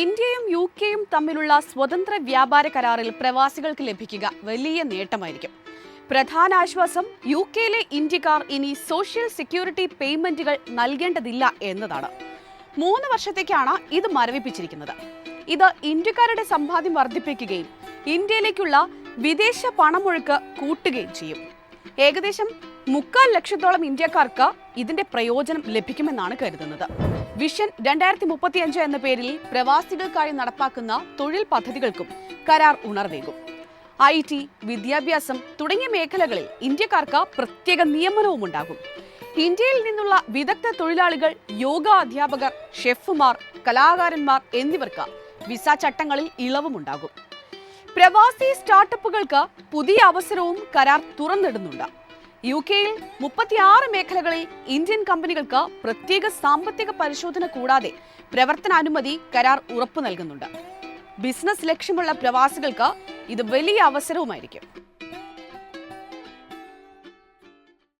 ഇന്ത്യയും യു കെയും തമ്മിലുള്ള സ്വതന്ത്ര വ്യാപാര കരാറിൽ പ്രവാസികൾക്ക് ലഭിക്കുക വലിയ നേട്ടമായിരിക്കും. പ്രധാന ആശ്വാസം യു കെയിലെ ഇന്ത്യക്കാർ ഇനി സോഷ്യൽ സെക്യൂരിറ്റി പേയ്മെന്റുകൾ നൽകേണ്ടതില്ല എന്നതാണ്. മൂന്ന് വർഷത്തേക്കാണ് ഇത് മരവിപ്പിച്ചിരിക്കുന്നത്. ഇത് ഇന്ത്യക്കാരുടെ സമ്പാദ്യം വർദ്ധിപ്പിക്കുകയും ഇന്ത്യയിലേക്കുള്ള വിദേശ പണമൊഴുക്ക് കൂട്ടുകയും ചെയ്യും. ഏകദേശം മുക്കാൽ ലക്ഷത്തോളം ഇന്ത്യക്കാർക്ക് ഇതിന്റെ പ്രയോജനം ലഭിക്കുമെന്നാണ് കരുതുന്നത്. വിഷൻ രണ്ടായിരത്തി മുപ്പത്തിയഞ്ച് എന്ന പേരിൽ പ്രവാസികൾക്കായി നടപ്പാക്കുന്ന തൊഴിൽ പദ്ധതികൾക്കും കരാർ ഉണർവേകും ഐ ടി വിദ്യാഭ്യാസം തുടങ്ങിയ മേഖലകളിൽ ഇന്ത്യക്കാർക്ക് പ്രത്യേക നിയമനവും ഉണ്ടാകും ഇന്ത്യയിൽ നിന്നുള്ള വിദഗ്ധ തൊഴിലാളികൾ യോഗ അധ്യാപകർ ഷെഫുമാർ കലാകാരന്മാർ എന്നിവർക്ക് വിസ ചട്ടങ്ങളിൽ ഇളവുമുണ്ടാകും. പ്രവാസി സ്റ്റാർട്ടപ്പുകൾക്ക് പുതിയ അവസരവും കരാർ തുറന്നിടുന്നുണ്ട്. യു കെയിൽ മുപ്പത്തിയാറ് മേഖലകളിൽ ഇന്ത്യൻ കമ്പനികൾക്ക് പ്രത്യേക സാമ്പത്തിക പരിശോധന കൂടാതെ പ്രവർത്തനാനുമതി കരാർ ഉറപ്പു നൽകുന്നുണ്ട്. ബിസിനസ് ലക്ഷ്യമുള്ള പ്രവാസികൾക്ക് ഇത് വലിയ അവസരവുമായിരിക്കും.